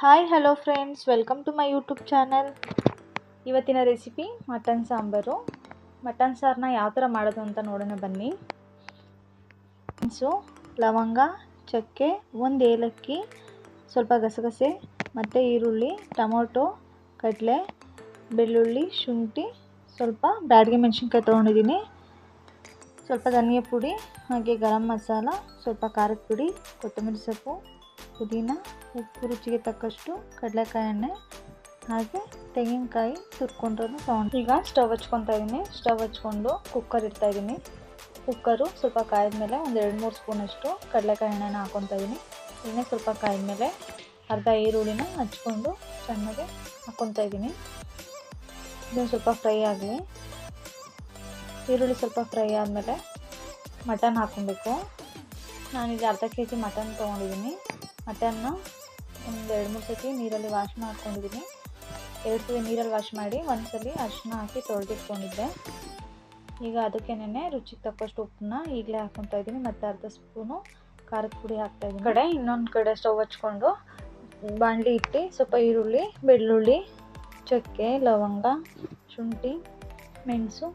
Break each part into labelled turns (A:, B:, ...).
A: Hi hello friends welcome to my YouTube channel ಇವತ್ತಿನ recipe mutton sambar. Mutton ಸಾರನ್ನ ಯಾವ ಥರ ಮಾಡೋದು ಅಂತ ನೋಡೋಣ ಬನ್ನಿ. ಮೆಣಸು ಲವಂಗ, ಚಕ್ಕೆ, ಒಂದು ಏಲಕ್ಕಿ, ಸ್ವಲ್ಪ ಗಸಗಸೆ, ಮತ್ತು ಈರುಳ್ಳಿ, ಟೊಮೊಟೊ, ಕಡಲೆ, ಬೆಳ್ಳುಳ್ಳಿ, ಶುಂಠಿ, ಸ್ವಲ್ಪ ಬ್ಯಾಡಿಗೆ ಮೆಣಸಿನ್ಕಾಯಿ ತೊಗೊಂಡಿದ್ದೀನಿ. ಸ್ವಲ್ಪ ಧನಿಯಾ ಪುಡಿ, ಹಾಗೆ ಗರಂ ಮಸಾಲ, ಸ್ವಲ್ಪ ಖಾರದ ಪುಡಿ, ಕೊತ್ತಂಬರಿ ಸೊಪ್ಪು ಪುದೀನ, ಉಪ್ಪು ರುಚಿಗೆ ತಕ್ಕಷ್ಟು ಕಡಲೆಕಾಯಿ ಎಣ್ಣೆ ಹಾಗೆ ತೆಂಗಿನಕಾಯಿ ತುರ್ಕೊಂಡ್ರೂ ತೊಗೊಂಡು ಈಗ ಸ್ಟವ್ ಹಚ್ಕೊತಾ ಇದ್ದೀನಿ ಸ್ಟವ್ ಹಚ್ಕೊಂಡು ಕುಕ್ಕರ್ ಇಡ್ತಾ ಇದ್ದೀನಿ ಕುಕ್ಕರು ಸ್ವಲ್ಪ ಕಾಯಿದ ಮೇಲೆ ಒಂದು ಎರಡು ಮೂರು ಸ್ಪೂನಷ್ಟು ಕಡಲೆಕಾಯಿ ಎಣ್ಣೆನ ಹಾಕ್ಕೊತಾ ಇದ್ದೀನಿ ಎಣ್ಣೆ ಸ್ವಲ್ಪ ಕಾಯ್ದ ಮೇಲೆ ಅರ್ಧ ಈರುಳ್ಳಿನ ಹಚ್ಕೊಂಡು ಚೆನ್ನಾಗಿ ಹಾಕ್ಕೊತಾ ಇದ್ದೀನಿ ಇದನ್ನು ಸ್ವಲ್ಪ ಫ್ರೈ ಆಗಲಿ. ಈರುಳ್ಳಿ ಸ್ವಲ್ಪ ಫ್ರೈ ಆದಮೇಲೆ ಮಟನ್ ಹಾಕ್ಕೊಬೇಕು. ನಾನೀಗ ಅರ್ಧ ಕೆ ಜಿ ಮಟನ್ ತೊಗೊಂಡಿದ್ದೀನಿ ಮಟನ್ನ ಒಂದು ಎರಡು ಮೂರು ಸತಿ ನೀರಲ್ಲಿ ವಾಶ್ ಮಾಡ್ಕೊಂಡಿದ್ದೀನಿ. ಎರಡು ಸತಿ ನೀರಲ್ಲಿ ವಾಶ್ ಮಾಡಿ ಒಂದು ಸಲ ಹಾಕಿ ತೊಳೆದಿಟ್ಕೊಂಡಿದ್ದೆ. ಈಗ ಅದಕ್ಕೇನೆ ರುಚಿಗೆ ತಕ್ಕಷ್ಟು ಉಪ್ಪನ್ನ ಈಗಲೇ ಹಾಕ್ಕೊತಾ ಇದ್ದೀನಿ. ಮತ್ತು ಅರ್ಧ ಸ್ಪೂನು ಖಾರದ ಪುಡಿ ಹಾಕ್ತಾಯಿದ್ದೀನಿ ಕಡೆ ಇನ್ನೊಂದು ಕಡೆ ಸ್ಟವ್ ಹಚ್ಕೊಂಡು ಬಾಣಲಿ ಇಟ್ಟು ಸ್ವಲ್ಪ ಈರುಳ್ಳಿ, ಬೆಳ್ಳುಳ್ಳಿ, ಚಕ್ಕೆ, ಲವಂಗ, ಶುಂಠಿ, ಮೆಣಸು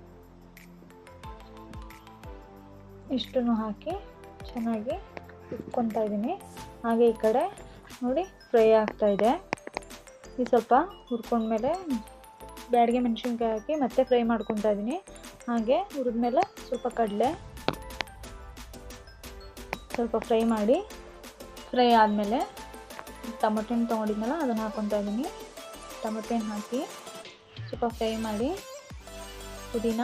A: ಇಷ್ಟನ್ನು ಹಾಕಿ ಚೆನ್ನಾಗಿ ಇಟ್ಕೊತಾ ಇದ್ದೀನಿ. ಹಾಗೆ ಈ ಕಡೆ ನೋಡಿ ಫ್ರೈ ಆಗ್ತಾ ಇದೆ. ಇದು ಸ್ವಲ್ಪ ಹುರ್ಕೊಂಡ್ಮೇಲೆ ಬ್ಯಾಡಿಗೆ ಮೆಣಸಿನ್ಕಾಯಿ ಹಾಕಿ ಮತ್ತೆ ಫ್ರೈ ಮಾಡ್ಕೊತಾ ಇದ್ದೀನಿ. ಹಾಗೆ ಹುರಿದ್ಮೇಲೆ ಸ್ವಲ್ಪ ಕಡಲೆ ಸ್ವಲ್ಪ ಫ್ರೈ ಮಾಡಿ ಫ್ರೈ ಆದಮೇಲೆ ಟೊಮೊಟೊ ಹಣ್ಣು ತೊಗೊಂಡಿದ್ನಲ್ಲ ಅದನ್ನು ಹಾಕ್ಕೊತಾ ಇದ್ದೀನಿ. ಟೊಮೊಟೊ ಹಣ್ಣು ಹಾಕಿ ಸ್ವಲ್ಪ ಫ್ರೈ ಮಾಡಿ ಪುದೀನ,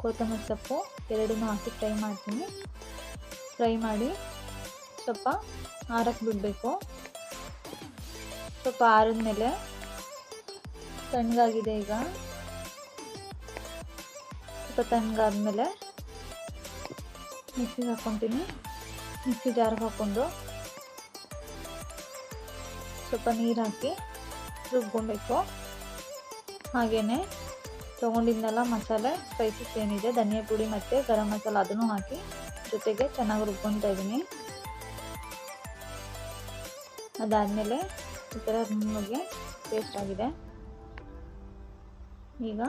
A: ಕೊತ್ತಂಬರಿ ಸೊಪ್ಪು ಎರಡನ್ನೂ ಹಾಕಿ ಫ್ರೈ ಮಾಡ್ತೀನಿ. ಫ್ರೈ ಮಾಡಿ ಸ್ವಲ್ಪ ಆರಕ್ಕೆ ಬಿಡಬೇಕು. ಸ್ವಲ್ಪ ಆರಿದ್ಮೇಲೆ ತಣ್ಣಗಾಗಿದೆ ಈಗ. ಸ್ವಲ್ಪ ತಣ್ಣಗಾದ್ಮೇಲೆ ಮಿಕ್ಸಿಗೆ ಹಾಕ್ಕೊತೀನಿ. ಮಿಕ್ಸಿ ಜಾರ್ಗೆ ಹಾಕ್ಕೊಂಡು ಸ್ವಲ್ಪ ನೀರು ಹಾಕಿ ರುಬ್ಕೊಬೇಕು. ಹಾಗೆಯೇ ತೊಗೊಂಡಿದ್ನೆಲ್ಲ ಮಸಾಲೆ ಸ್ಪೈಸಸ್ ಏನಿದೆ, ಧನಿಯಾ ಪುಡಿ ಮತ್ತು ಗರಂ ಮಸಾಲ ಅದನ್ನು ಹಾಕಿ ಜೊತೆಗೆ ಚೆನ್ನಾಗಿ ರುಬ್ಕೊತಾ ಇದ್ದೀನಿ. ಅದಾದಮೇಲೆ ಈ ಥರ ನಿಮಗೆ ಟೇಸ್ಟ್ ಆಗಿದೆ. ಈಗ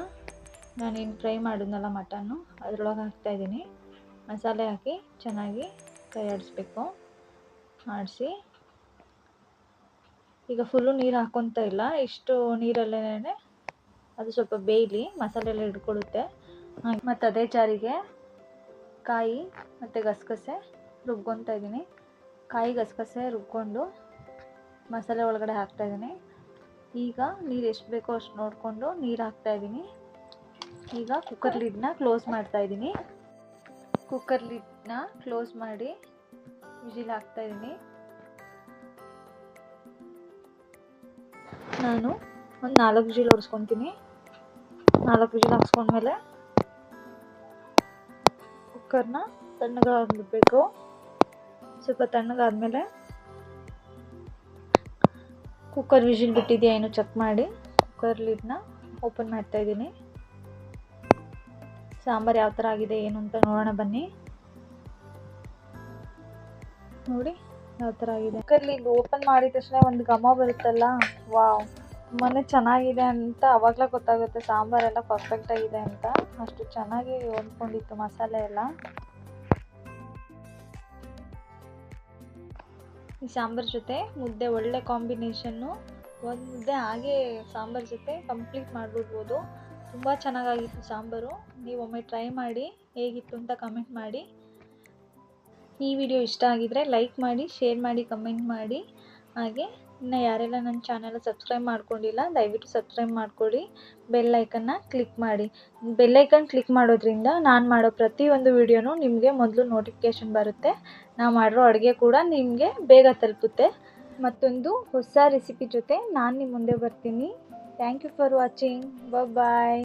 A: ನಾನೇನು ಫ್ರೈ ಮಾಡಿದ್ನಲ್ಲ ಮಟನ್ನು, ಅದರೊಳಗೆ ಹಾಕ್ತಾಯಿದ್ದೀನಿ ಮಸಾಲೆ ಹಾಕಿ ಚೆನ್ನಾಗಿ ಕೈ ಆಡಿಸಿ ಈಗ ಫುಲ್ಲು ನೀರು ಹಾಕ್ಕೊತ ಇಲ್ಲ. ಇಷ್ಟು ನೀರಲ್ಲೇ ಅದು ಸ್ವಲ್ಪ ಬೇಯಲಿ ಮಸಾಲೆ ಎಲ್ಲ ಹಿಡ್ಕೊಳ್ಳುತ್ತೆ ಮತ್ತು ಅದೇ ಜಾರಿಗೆ ಕಾಯಿ ಮತ್ತು ಗಸಗಸೆ ರುಬ್ಕೊತಾ ಇದ್ದೀನಿ. ಕಾಯಿ ಗಸಗಸೆ ರುಬ್ಕೊಂಡು ಮಸಾಲೆ ಒಳಗಡೆ ಹಾಕ್ತಾಯಿದ್ದೀನಿ ಈಗ ನೀರು ಎಷ್ಟು ಬೇಕೋ ಅಷ್ಟು ನೋಡಿಕೊಂಡು ನೀರು ಹಾಕ್ತಾಯಿದ್ದೀನಿ ಈಗ ಕುಕ್ಕರ್ ಲಿಡ್ನ ಕ್ಲೋಸ್ ಮಾಡ್ತಾಯಿದ್ದೀನಿ ಕುಕ್ಕರ್ ಲಿಡ್ನ ಕ್ಲೋಸ್ ಮಾಡಿ ವಿಜಿಲ್ ಹಾಕ್ತಾಯಿದ್ದೀನಿ ನಾನು ಒಂದು ನಾಲ್ಕು ವಿಜಿಲ್ ಹೊಡ್ಸ್ಕೊತೀನಿ ನಾಲ್ಕು ವಿಜಿಲ್ ಹಾಕ್ಸ್ಕೊಂಡ್ಮೇಲೆ ಕುಕ್ಕರ್ನ ತಣ್ಣಗಾಗಬೇಕು. ಸ್ವಲ್ಪ ತಣ್ಣಗಾದ್ಮೇಲೆ ಕುಕ್ಕರ್ ವಿಜಿಲ್ ಬಿಟ್ಟಿದೆಯಾ ಏನು ಚೆಕ್ ಮಾಡಿ. ಕುಕ್ಕರ್ ಲಿಡ್ನ ಓಪನ್ ಮಾಡ್ತಾ ಇದ್ದೀನಿ. ಸಾಂಬಾರು ಯಾವ ಥರ ಆಗಿದೆ, ಏನು ಅಂತ ನೋಡೋಣ ಬನ್ನಿ. ನೋಡಿ ಯಾವ ಥರ ಆಗಿದೆ. ಕುಕ್ಕರ್ ಲಿಡ್ ಓಪನ್ ಮಾಡಿದ ತಕ್ಷಣ ಒಂದು ಘಮ ಬರುತ್ತಲ್ಲ. ವಾವ್ ತುಂಬಾ ಚೆನ್ನಾಗಿದೆ ಅಂತ ಅವಾಗಲೇ ಗೊತ್ತಾಗುತ್ತೆ. ಸಾಂಬಾರೆಲ್ಲ ಪರ್ಫೆಕ್ಟಾಗಿದೆ ಅಂತ. ಅಷ್ಟು ಚೆನ್ನಾಗಿ ಹೊಂದ್ಕೊಂಡಿತ್ತು ಮಸಾಲೆ ಎಲ್ಲ. ಈ ಸಾಂಬಾರು ಜೊತೆ, ಮುದ್ದೆ ಒಳ್ಳೆ ಕಾಂಬಿನೇಷನ್ನು, ಒಂದು ಮುದ್ದೆ ಹಾಗೆ ಸಾಂಬಾರು ಜೊತೆ ಕಂಪ್ಲೀಟ್ ಮಾಡಿಬಿಡ್ಬೋದು. ತುಂಬ ಚೆನ್ನಾಗಾಗಿತ್ತು ಸಾಂಬಾರು. ನೀವೊಮ್ಮೆ ಟ್ರೈ ಮಾಡಿ, ಹೇಗಿತ್ತು ಅಂತ ಕಮೆಂಟ್ ಮಾಡಿ. ಈ ವಿಡಿಯೋ ಇಷ್ಟ ಆಗಿದ್ದರೆ ಲೈಕ್ ಮಾಡಿ, ಶೇರ್ ಮಾಡಿ, ಕಮೆಂಟ್ ಮಾಡಿ. ಹಾಗೆ ಇನ್ನು ಯಾರೆಲ್ಲ ನನ್ನ ಚಾನಲ್ ಸಬ್ಸ್ಕ್ರೈಬ್ ಮಾಡ್ಕೊಂಡಿಲ್ಲ, ದಯವಿಟ್ಟು ಸಬ್ಸ್ಕ್ರೈಬ್ ಮಾಡ್ಕೊಳ್ಳಿ ಬೆಲ್ ಐಕನ್ನ ಕ್ಲಿಕ್ ಮಾಡಿ. ಬೆಲ್ ಐಕನ್ ಕ್ಲಿಕ್ ಮಾಡೋದ್ರಿಂದ ನಾನು ಮಾಡೋ ಪ್ರತಿಯೊಂದು ವಿಡಿಯೋನೂ ನಿಮಗೆ ಮೊದಲು ನೋಟಿಫಿಕೇಷನ್ ಬರುತ್ತೆ. ನಾವು ಮಾಡಿರೋ ಅಡುಗೆ ಕೂಡ ನಿಮಗೆ ಬೇಗ ತಲುಪುತ್ತೆ. ಮತ್ತೊಂದು ಹೊಸ ರೆಸಿಪಿ ಜೊತೆ ನಾನು ನಿಮ್ಮ ಮುಂದೆ ಬರ್ತೀನಿ. Thank you for watching bye